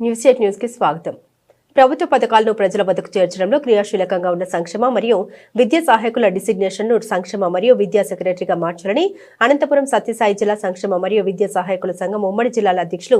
News at ന്യൂസ്ക്ക് സ്വാഗതം ప్రభుత్వ పథకాలను ప్రజల వద్దకు చేర్చడంలో క్రియాశీలకంగా ఉన్న సంక్షేమ మరియు విద్యా సహాయకుల డిసిగ్నేషన్ను సంక్షేమ మరియు విద్యా సెక్రటరీగా మార్చాలని అనంతపురం సత్యసాయి జిల్లా సంక్షేమ మరియు విద్యా సహాయకుల సంఘం ఉమ్మడి జిల్లాల అధ్యక్షులు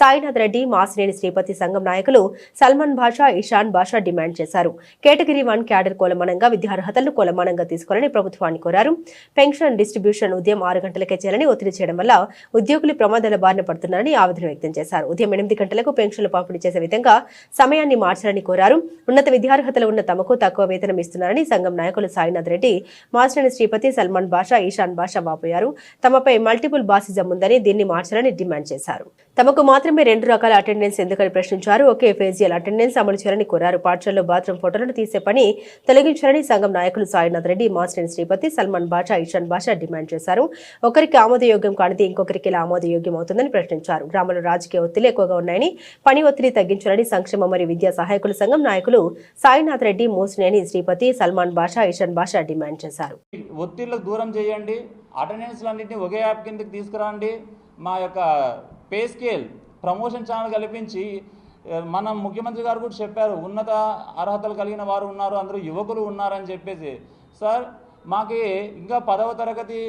సాయినాథ్ రెడ్డి మాసినేని శ్రీపతి సంఘం నాయకులు సల్మాన్ బాషా ఇషాన్ బాషా డిమాండ్ చేశారు. కేటగిరీ వన్ క్యాడర్ కొలమానంగా విద్యార్హతలను కొలమానంగా తీసుకోవాలని ప్రభుత్వాన్ని కోరారు. పెన్షన్ డిస్ట్రిబ్యూషన్ ఉదయం ఆరు గంటలకే చేయాలని ఒత్తిడి చేయడం వల్ల ఉద్యోగులు ప్రమాదాల బారిన పడుతున్నారని ఆవేదన వ్యక్తం చేశారు. ఉదయం ఎనిమిది గంటలకు పెన్షన్లు పంపిణీ చేసే విధంగా సమయాన్ని మార్చాలని కోరారు. ఉన్నత విద్యార్హతలు ఉన్న తమకు తక్కువ వేతనం ఇస్తున్నారని సంఘం నాయకులు సాయినాథ్ రెడ్డి మాస్టర్ని శ్రీపతి సల్మాన్ బాషా ఈశాన్ బాషా వాపోయారు. తమపై మల్టిపుల్ బాసిజం ఉందని దీన్ని మార్చాలని డిమాండ్ చేశారు. తమకు మాత్రమే రెండు రకాల అటెండెన్స్ ఎందుకని ప్రశ్నించారు. ఒకే ఫేజియల్ అటెండెన్స్ అమలు చేయాలని కోరారు. పాఠశాలలో బాత్రూమ్ ఫోటోలను తీసే పని తొలగించాలని సంఘం నాయకులు సాయినాథ్ రెడ్డి మాస్టర్ శ్రీపతి సల్మాన్ బాషా ఇషాన్ బాషా డిమాండ్ చేశారు. ఒకరికి ఆమోదయోగ్యం కానిది ఇంకొకరికి ఇలా ఆమోదయోగ్యం అవుతుందని ప్రశ్నించారు. గ్రామంలో రాజకీయ ఒత్తిడి ఎక్కువగా ఉన్నాయని పని ఒత్తిడి తగ్గించాలని సంక్షేమ మరియు విద్యా సహాయకుల సంఘం నాయకులు సాయినాథ్ రెడ్డి మోసినేని శ్రీపతి సల్మాన్ బాషా ఇషాన్ బాషా డిమాండ్ చేశారు. ఒత్తిళ్ళకు దూరం చేయండి. అటెండెన్స్లన్నింటినీ ఒకే యాప్ కిందకి తీసుకురండి. మా యొక్క పే స్కేల్ ప్రమోషన్ ఛానల్ కల్పించి మన ముఖ్యమంత్రి గారు కూడా చెప్పారు ఉన్నత అర్హతలు కలిగిన వారు ఉన్నారు అందరూ యువకులు ఉన్నారని చెప్పేసి. సార్ మాకు ఇంకా పదవ తరగతి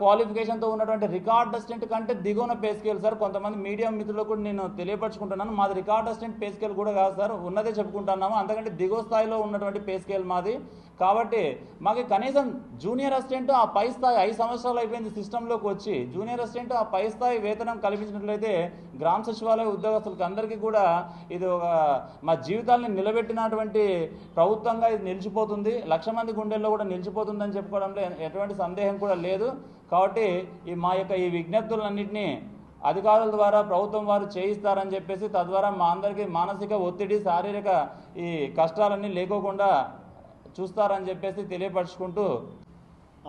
క్వాలిఫికేషన్తో ఉన్నటువంటి రికార్డ్ అసిస్టెంట్ కంటే దిగువన పే స్కేల్ సార్. కొంతమంది మీడియా మిత్రులకు కూడా నేను తెలియపరచుకుంటున్నాను. మాది రికార్డ్ అసిస్టెంట్ పే స్కేల్ కూడా కాదు సార్. ఉన్నదే చెప్పుకుంటున్నాము. అంతకంటే దిగువ స్థాయిలో ఉన్నటువంటి పే స్కేల్ మాది. కాబట్టి మాకు కనీసం జూనియర్ అసిస్టెంట్ ఆ పై స్థాయి ఐదు సంవత్సరాలు అయిపోయింది సిస్టంలోకి వచ్చి జూనియర్ అసిస్టెంట్ ఆ పై స్థాయి వేతనం కల్పించినట్లయితే గ్రామ సచివాలయ ఉద్యోగస్తులకు అందరికీ కూడా ఇది ఒక మా జీవితాలను నిలబెట్టినటువంటి ప్రభుత్వంగా ఇది నిలిచిపోతుంది. లక్ష మంది గుండెల్లో కూడా నిలిచిపోతుందని చెప్పుకోవడంలో ఎటువంటి సందేహం కూడా లేదు. కాబట్టి ఈ మా యొక్క ఈ విజ్ఞప్తులన్నింటినీ అధికారుల ద్వారా ప్రభుత్వం వారు చేయిస్తారని చెప్పేసి తద్వారా మా అందరికీ మానసిక ఒత్తిడి శారీరక ఈ కష్టాలన్నీ లేకోకుండా చూస్తారని చెప్పేసి తెలియపరచుకుంటూ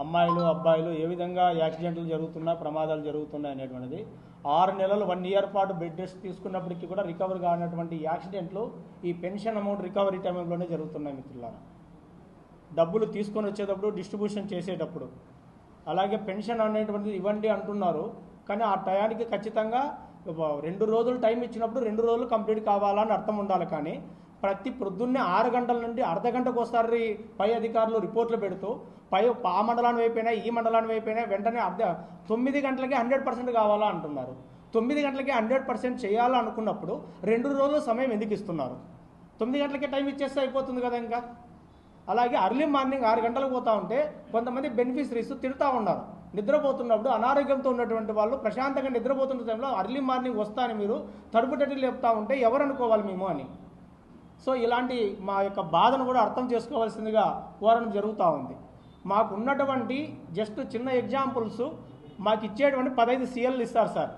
అమ్మాయిలు అబ్బాయిలు ఏ విధంగా యాక్సిడెంట్లు జరుగుతున్నా ప్రమాదాలు జరుగుతున్నాయి అనేటువంటిది ఆరు నెలలు వన్ ఇయర్ పాటు బెడ్ రెస్ట్ తీసుకున్నప్పటికీ కూడా రికవర్ కానటువంటి యాక్సిడెంట్లు ఈ పెన్షన్ అమౌంట్ రికవరీ టైంలోనే జరుగుతున్నాయి మిత్రులారా. డబ్బులు తీసుకొని వచ్చేటప్పుడు డిస్ట్రిబ్యూషన్ చేసేటప్పుడు. అలాగే పెన్షన్ అనేటువంటిది ఇవ్వండి అంటున్నారు కానీ ఆ టయానికి ఖచ్చితంగా రెండు రోజులు టైం ఇచ్చినప్పుడు రెండు రోజులు కంప్లీట్ కావాలని అర్థం ఉండాలి కానీ ప్రతి ప్రొద్దున్నే ఆరు గంటల నుండి అర్ధ గంటకు ఒకసారి పై అధికారులు రిపోర్ట్లు పెడుతూ పై ఆ మండలాన్ని వైపోయినా ఈ మండలాన్ని వైపోయినా వెంటనే అర్ధ తొమ్మిది గంటలకి హండ్రెడ్ పర్సెంట్ కావాలా అంటున్నారు. తొమ్మిది గంటలకి హండ్రెడ్ పర్సెంట్ చేయాలనుకున్నప్పుడు రెండు రోజులు సమయం ఎందుకు ఇస్తున్నారు? తొమ్మిది గంటలకే టైం ఇచ్చేస్తే అయిపోతుంది కదా ఇంకా? అలాగే అర్లీ మార్నింగ్ ఆరు గంటలకు పోతా ఉంటే కొంతమంది బెనిఫిషరీస్ తిడతా ఉన్నారు. నిద్రపోతున్నప్పుడు అనారోగ్యంతో ఉన్నటువంటి వాళ్ళు ప్రశాంతంగా నిద్రపోతున్న టైంలో అర్లీ మార్నింగ్ వస్తా అని మీరు తడుపు టడ్డీలు చెప్తా ఉంటే ఎవరు అనుకోవాలి మేము అని? సో ఇలాంటి మా యొక్క బాధను కూడా అర్థం చేసుకోవాల్సిందిగా కోరడం జరుగుతూ ఉంది. మాకు ఉన్నటువంటి జస్ట్ చిన్న ఎగ్జాంపుల్స్ మాకు ఇచ్చేటువంటి పదహైదు సీఎల్లు ఇస్తారు సార్.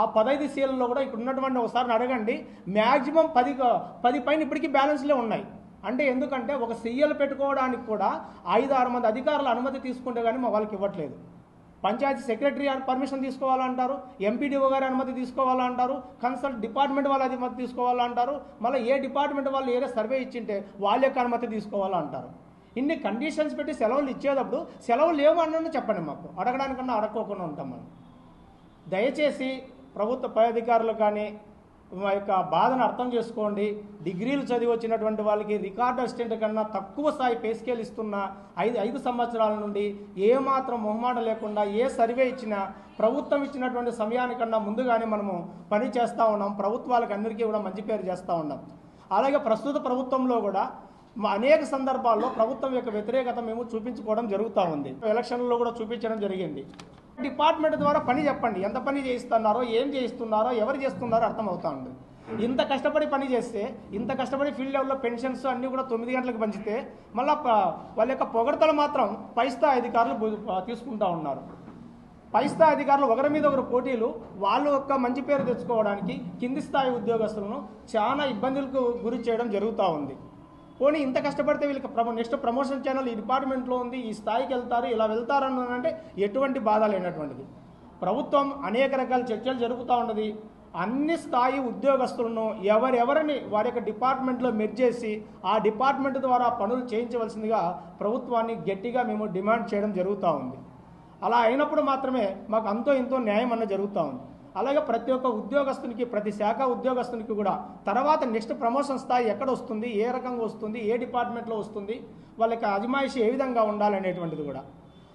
ఆ పదహైదు సీఎల్లో కూడా ఇక్కడ ఉన్నటువంటి ఒకసారి అడగండి. మ్యాక్సిమం పది పది పైన ఇప్పటికీ బ్యాలెన్స్లే ఉన్నాయి. అంటే ఎందుకంటే ఒక సీఎల్ పెట్టుకోవడానికి కూడా ఐదు ఆరు మంది అధికారుల అనుమతి తీసుకుంటే కానీ మా వాళ్ళకి ఇవ్వట్లేదు. పంచాయతీ సెక్రటరీ పర్మిషన్ తీసుకోవాలంటారు ఎంపీడీఓ గారి అనుమతి తీసుకోవాలంటారు కన్సల్ట్ డిపార్ట్మెంట్ వాళ్ళ అనుమతి తీసుకోవాలంటారు మళ్ళీ ఏ డిపార్ట్మెంట్ వాళ్ళు ఏదో సర్వే ఇచ్చింటే వాళ్ళ యొక్క అనుమతి తీసుకోవాలంటారు. ఇన్ని కండిషన్స్ పెట్టి సెలవులు ఇచ్చేటప్పుడు సెలవులు లేవు అన్నది చెప్పండి మాకు. అడగడానికన్నా అడగకోకుండా ఉంటాం మనం. దయచేసి ప్రభుత్వ పై అధికారులు కానీ మా యొక్క బాధను అర్థం చేసుకోండి. డిగ్రీలు చదివి వచ్చినటువంటి వాళ్ళకి రికార్డ్ అసిస్టెంట్ కన్నా తక్కువ స్థాయి పే స్కేల్ ఇస్తున్న ఐదు ఐదు సంవత్సరాల నుండి ఏమాత్రం మొహమాట లేకుండా ఏ సర్వే ఇచ్చినా ప్రభుత్వం ఇచ్చినటువంటి సమయానికన్నా ముందుగానే మనము పని చేస్తూ ఉన్నాం. ప్రభుత్వాలకు అందరికీ కూడా మంచి పేరు చేస్తూ ఉన్నాం. అలాగే ప్రస్తుత ప్రభుత్వంలో కూడా మా అనేక సందర్భాల్లో ప్రభుత్వం యొక్క వ్యతిరేకత మేము చూపించుకోవడం జరుగుతూ ఉంది. ఎలక్షన్లో కూడా చూపించడం జరిగింది. డిపార్ట్మెంట్ ద్వారా పని చెప్పండి. ఎంత పని చేయిస్తున్నారో ఏం చేయిస్తున్నారో ఎవరు చేస్తున్నారో అర్థమవుతా ఉంది. ఇంత కష్టపడి పని చేస్తే ఇంత కష్టపడి ఫీల్డ్ లెవెల్లో పెన్షన్స్ అన్నీ కూడా తొమ్మిది గంటలకు పంచితే మళ్ళీ వాళ్ళ యొక్క పొగడతలు మాత్రం పైస్థా అధికారులు తీసుకుంటా ఉన్నారు. పైస్థా అధికారులు ఒకరి మీద ఒకరు పోటీలు వాళ్ళు యొక్క మంచి పేరు తెచ్చుకోవడానికి కింది స్థాయి ఉద్యోగస్తులను చాలా ఇబ్బందులకు గురి చేయడం జరుగుతూ ఉంది. పోనీ ఇంత కష్టపడితే వీళ్ళకి ప్రమో నెక్స్ట్ ప్రమోషన్ ఛానల్ ఈ డిపార్ట్మెంట్లో ఉంది ఈ స్థాయికి వెళ్తారు ఇలా వెళ్తారు అంటే ఎటువంటి బాధ లేనటువంటిది. ప్రభుత్వం అనేక రకాల చర్చలు జరుపుతూ ఉన్నది అన్ని స్థాయి ఉద్యోగస్తులను ఎవరెవరిని వారి యొక్క డిపార్ట్మెంట్లో మెర్జేసి ఆ డిపార్ట్మెంట్ ద్వారా పనులు చేయించవలసిందిగా ప్రభుత్వాన్ని గట్టిగా మేము డిమాండ్ చేయడం జరుగుతూ ఉంది. అలా అయినప్పుడు మాత్రమే మాకు అంతో ఇంతో న్యాయం అన్న జరుగుతూ ఉంది. అలాగే ప్రతి ఒక్క ఉద్యోగస్తునికి ప్రతి శాఖ ఉద్యోగస్తునికి కూడా. తర్వాత నెక్స్ట్ ప్రమోషన్ స్థాయి ఎక్కడ వస్తుంది ఏ రకంగా వస్తుంది ఏ డిపార్ట్మెంట్లో వస్తుంది వాళ్ళకి అజమాయిషి ఏ విధంగా ఉండాలనేటువంటిది కూడా.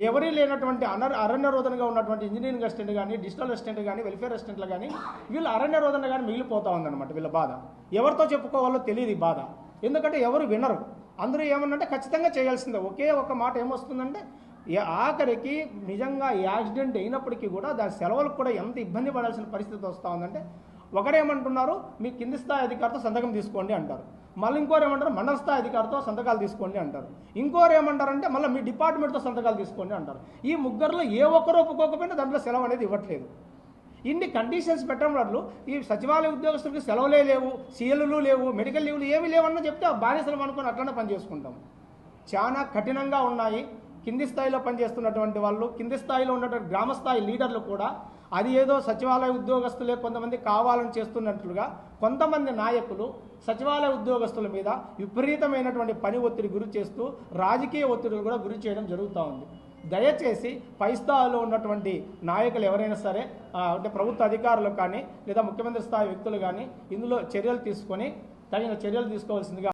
ఎవరీ లేనటువంటి అనర్ అరణ్య రోదనగా ఉన్నటువంటి ఇంజనీరింగ్ అసిస్టెంట్ కానీ డిజిటల్ అసిస్టెంట్ కానీ వెల్ఫేర్ అసిస్టెంట్లు కానీ వీళ్ళు అరణ్య రోధన కానీ మిగిలిపోతూ ఉందన్నమాట వీళ్ళ బాధ. ఎవరితో చెప్పుకోవాలో తెలియదు బాధ. ఎందుకంటే ఎవరు వినరు. అందరూ ఏమన్నంటే ఖచ్చితంగా చేయాల్సిందే. ఒకే ఒక మాట ఏమొస్తుందంటే ఆఖరికి నిజంగా ఈ యాక్సిడెంట్ అయినప్పటికీ కూడా దాని సెలవులకు కూడా ఎంత ఇబ్బంది పడాల్సిన పరిస్థితి వస్తూ ఉందంటే ఒకరేమంటున్నారు మీ కింది స్థాయి అధికారితో సంతకం తీసుకోండి అంటారు. మళ్ళీ ఇంకోరు ఏమంటారు మండల స్థాయి అధికారితో సంతకాలు తీసుకోండి అంటారు. ఇంకోరు ఏమంటారంటే మళ్ళీ మీ డిపార్ట్మెంట్తో సంతకాలు తీసుకోండి అంటారు. ఈ ముగ్గురులో ఏ ఒక్కరు ఒప్పుకోకపోయినా దాంట్లో సెలవు అనేది ఇవ్వట్లేదు. ఇన్ని కండిషన్స్ పెట్టడం వల్ల ఈ సచివాలయ ఉద్యోగస్తులకు సెలవులే లేవు సీఎల్లు లేవు మెడికల్ లీవ్లు ఏమీ లేవన్నా చెప్తే ఆ బానిసలు అనుకుని అట్లనే పని చేసుకుంటాం. చాలా కఠినంగా ఉన్నాయి. కింది స్థాయిలో పనిచేస్తున్నటువంటి వాళ్ళు కింది స్థాయిలో ఉన్నటువంటి గ్రామ స్థాయి లీడర్లు కూడా అది ఏదో సచివాలయ ఉద్యోగస్తులే కొంతమంది కావాలని చేస్తున్నట్లుగా కొంతమంది నాయకులు సచివాలయ ఉద్యోగస్తుల మీద విపరీతమైనటువంటి పని ఒత్తిడి గురి చేస్తూ రాజకీయ ఒత్తిడిలు కూడా గురి చేయడం జరుగుతూ ఉంది. దయచేసి పై స్థాయిలో ఉన్నటువంటి నాయకులు ఎవరైనా సరే అంటే ప్రభుత్వ అధికారులు కానీ లేదా ముఖ్యమంత్రి స్థాయి వ్యక్తులు కానీ ఇందులో చర్యలు తీసుకొని తగిన చర్యలు తీసుకోవాల్సిందిగా